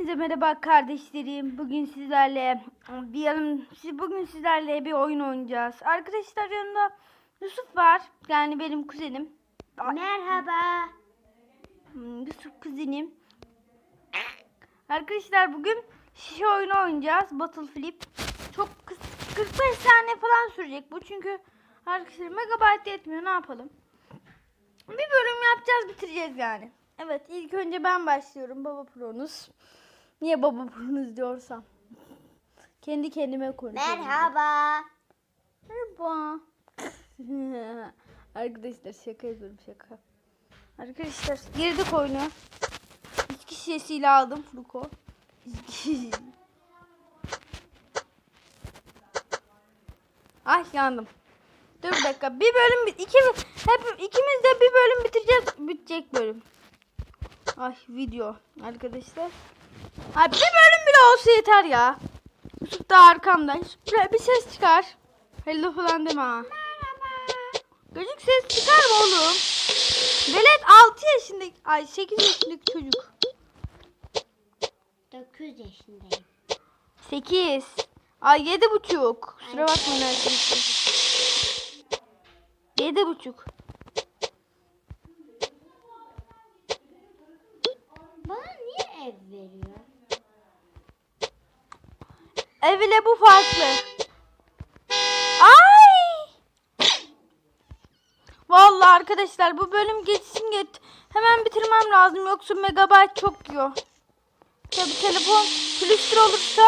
Hepinize merhaba kardeşlerim. Bugün sizlerle bir yarım siz bugün sizlerle bir oyun oynayacağız. Arkadaşlar yanında Yusuf var. Yani benim kuzenim. Merhaba. Hmm, Yusuf kuzenim. Arkadaşlar bugün şişe oyunu oynayacağız. Battle Flip. Çok kıs- 45 saniye falan sürecek bu. Çünkü arkadaşlar megabyte yetmiyor. Ne yapalım? Bir bölüm yapacağız bitireceğiz yani. Evet ilk önce ben başlıyorum. Baba Pronus. Niye Baba Pronus diyorsam. Kendi kendime konuşuyorum. Merhaba. Merhaba. Arkadaşlar şaka yapıyorum şaka. Arkadaşlar girdik oyuna. İçki şişesiyle aldım Fruko. Ay yandım. Dur bir dakika. Bir bölüm bit- iki hep ikimiz de bir bölüm bitireceğiz. Bitecek bölüm. Ay video arkadaşlar. Ay bir bölüm bile olsa yeter ya. Yusuf da arkamda. Yusuf, bir- ses çıkar. Hello falan deme ha. Çocuk ses çıkar mı oğlum? Velet 6 yaşındaki, ay 8 yaşındaki çocuk. 9 yaşındayım. 8. Ay 7 buçuk. Kusura bakmayın arkadaşlar. 7 buçuk. Bana niye ev veriyor? Ev ile bu farklı. Ay! Vallahi arkadaşlar bu bölüm geçsin geç. Hemen bitirmem lazım yoksa megabayt çok yiyor. Tabi telefon külüstür olursa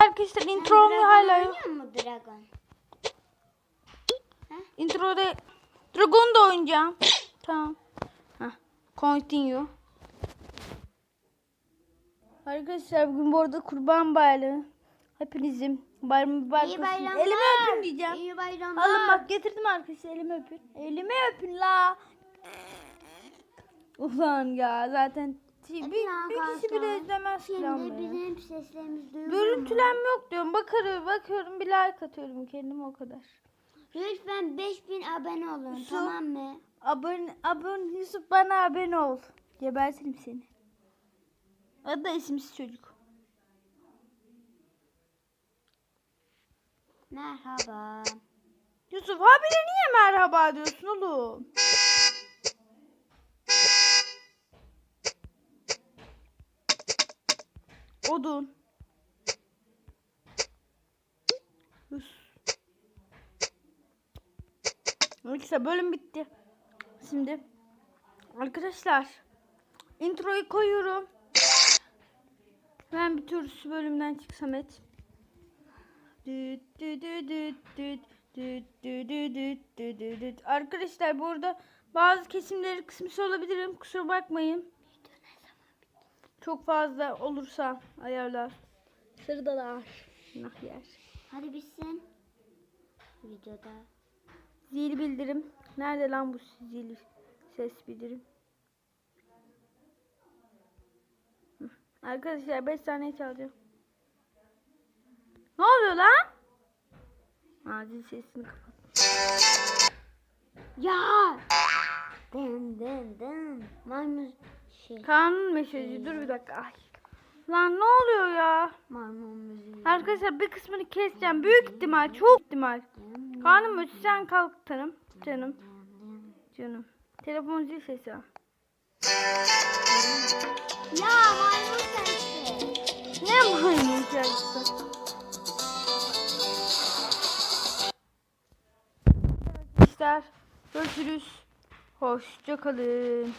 arkadaşlar intro mu hala yok. Dragon? Introda Dragon da oynayacağım. Tamam. Heh. Continue. Arkadaşlar bugün bu arada kurban bayramı. Hepinizin bayramı mübarek İyi olsun. bayramlar. Elimi öpün diyeceğim. İyi bayramlar. Alın bak getirdim arkadaşlar elimi öpün. Elimi öpün la. Ulan ya zaten bir, bir, kişi bile izlemez falan Şimdi bizim seslerimiz duyulur mu? Görüntülenme yok diyorum. Bakarım, bakıyorum bir like atıyorum kendime o kadar. Lütfen 5000 abone olun Yusuf. tamam mı? Abone, abone Yusuf bana abone ol. Gebertirim seni. Adı da isimsiz çocuk. Merhaba. Yusuf habire niye merhaba diyorsun oğlum? Odun. Neyse bölüm bitti. Şimdi arkadaşlar introyu koyuyorum. Ben bir tür su bölümden çıksam et. Arkadaşlar burada bazı kesimleri kısmış olabilirim. Kusura bakmayın. Çok fazla olursa ayarlar. Sırdalar. Nah. Hadi bitsin. Videoda. Zil bildirim. Nerede lan bu zil ses bildirim? Arkadaşlar 5 saniye çalacağım. Ne oluyor lan? Ha, zil sesini kapat. Ya! Den den den. Maymun şey. Kanun mesajı. Dur bir dakika. Ay. Lan ne oluyor ya? Maymun müziği. Arkadaşlar bir kısmını keseceğim. Büyük ihtimal. Çok ihtimal. Kanun ötü sen kalk canım. Canım. Canım. Telefon zil sesi. Ya şarkısı? Arkadaşlar görüşürüz. Hoşça kalın.